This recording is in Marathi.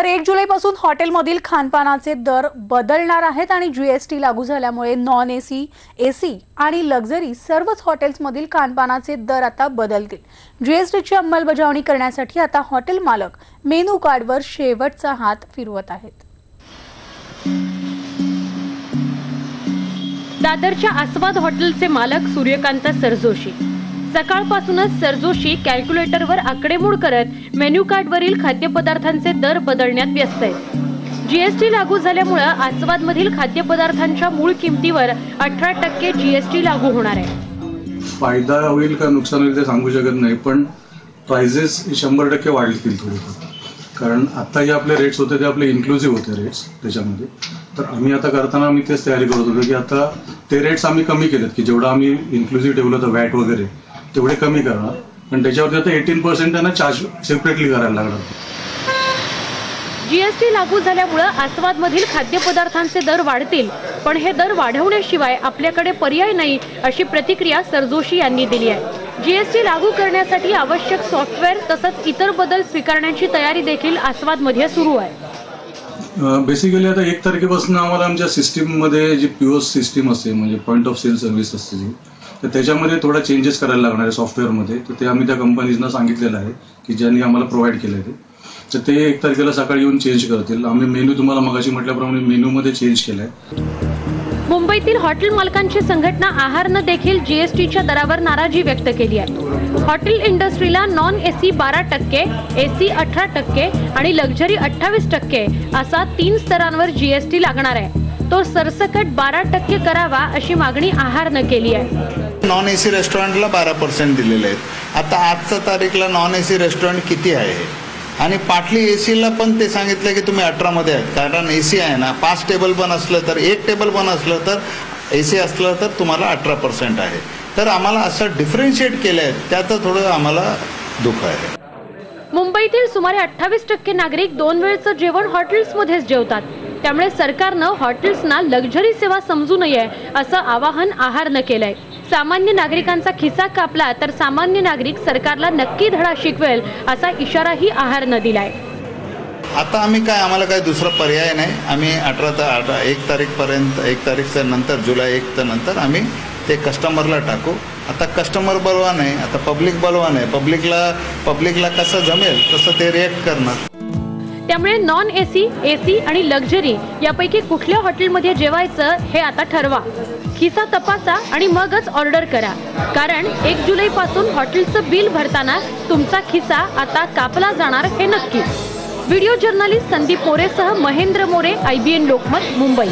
तर एक जुलैपासून हॉटेलमधील खानपानाचे दर बदलणार आहेत आणि जीएसटी लागू झाल्यामुळे नॉन एसी एसी आणि लक्झरी सर्वच हॉटेल्समधील खानपानाचे दर आता बदलतील. जीएसटीची अंमलबजावणी करण्यासाठी आता हॉटेल मालक मेनू कार्डवर शेवटचा हात फिरवत आहेत. दादरच्या आस्वाद हॉटेलचे मालक सूर्यकांत सरजोशी. सकाळपासूनच सरजोशी कॅल्क्युलेटरवर आकडेमोड करत मेन्यू कार्डवरील खाद्यपदार्थांचे दर बदलण्यात व्यस्त आहेत. जीएसटी लागू झाल्यामुळे आस्वादमधील खाद्यपदार्थांच्या मूळ किमतीवर अठरा टक्के जीएसटी लागू होणार आहे. फायदा होईल का नुकसान होईल ते सांगू शकत नाही पण प्राइजेस शंभर टक्के वाढतील थोडीफार. कारण आत्ता जे आपले रेट्स होते ते आपले इन्क्लुझिव्ह होते रेट्स त्याच्यामध्ये. तर आम्ही आता करताना आम्ही तेच तयारी करत होतो की आता ते रेट्स आम्ही कमी केलेत की जेवढं आम्ही इन्क्लुझिव्ह ठेवलं होतं वॅट वगैरे तेवढे कमी करणार. पण त्याच्यावरती आता एटीन पर्सेंट त्यांना चार्ज सेपरेटली करायला लागणार. जीएसटी लागू झाल्यामुळं आस्वादमधील खाद्यपदार्थांचे दर वाढतील पण हे दर वाढवण्याशिवाय आपल्याकडे पर्याय नाही अशी प्रतिक्रिया सरजोशी यांनी दिली आहे. जीएसटी लागू करण्यासाठी आवश्यक सॉफ्टवेअर तसंच इतर बदल स्वीकारण्याची तयारी देखील आस्वादमध्ये सुरू आहे. बेसिकली आता एक तारखेपासून आम्हाला आमच्या सिस्टीममध्ये जी पीओस सिस्टीम असते म्हणजे पॉईंट ऑफ सेल सर्व्हिस असते जी तर त्याच्यामध्ये थोडा चेंजेस करायला लागणार आहे सॉफ्टवेअरमध्ये तर ते आम्ही त्या कंपनीजना सांगितलेलं आहे की ज्यांनी आम्हाला प्रोव्हाइड केले आहे ते. तर ते एक तारखेला सकाळी येऊन चेंज करतील. आम्ही मेनू तुम्हाला मगाशी म्हटल्याप्रमाणे मेन्यूमध्ये चेंज केलाय. मुंबईतील हॉटेल मालकांची संघटना आहारनं देखील जीएसटीच्या दरावर नाराजी व्यक्त केली आहे. हॉटेल इंडस्ट्रीला नॉन एसी बारा टक्के एसी अठरा टक्के आणि लक्झरी अठ्ठावीस टक्के असा तीन स्तरांवर जीएसटी लागणार आहे. तो सरसकट बारा टक्के करावा अशी मागणी आहारनं केली आहे. नॉन ए सी रेस्टॉरंटला बारा पर्सेंट दिलेले आहेत. आता आजच्या तारीखला नॉन ए सी रेस्टॉरंट किती आहे? आणि पाटली ए सीला पण ते सांगितलं की तुम्ही अठरामध्ये आहेत. कारण ए सी आहे ना पाच टेबल पण असलं तर एक टेबल पण असलं तर ए सी असलं तर तुम्हाला अठरा पर्सेंट आहे. तर आम्हाला असं डिफरन्शिएट केलं आहे त्याचं थोडं आम्हाला दुःख आहे. मुंबईतील सुमारे अठ्ठावीस टक्के नागरिक दोन वेळचं जेवण हॉटेल्समध्येच जेवतात. त्यामुळे सरकारनं हॉटेल्सना लक्झरी सेवा समजू नये असं आवाहन आहारनं केलंय. सामान्य नागरिकांचा खिसा कापला तर सामान्य नागरिक सरकारला नक्की धडा शिकवेल असा इशाराही आहारनं दिलाय. आता आम्ही काय आम्हाला काय दुसरा पर्याय नाही. आम्ही अठरा ते अठरा एक तारीखपर्यंत एक तारीखच्या नंतर जुलै एकच्या नंतर आम्ही ते कस्टमरला टाकू. आता कस्टमर बलवा नाही आता पब्लिक बलवा नाही पब्लिकला पब्लिकला कसं जमेल तसं ते रिॲक्ट करणार. त्यामुळे नॉन एसी एसी आणि लक्झरी यापैकी कुठल्या हॉटेलमध्ये जेवायचं हे आता ठरवा. खिसा तपासा आणि मगच ऑर्डर करा. कारण एक जुलै पासून हॉटेलचं बिल भरताना तुमचा खिसा आता कापला जाणार हे नक्की. व्हिडिओ जर्नलिस्ट संदीप मोरेसह महेंद्र मोरे आयबीएन लोकमत मुंबई.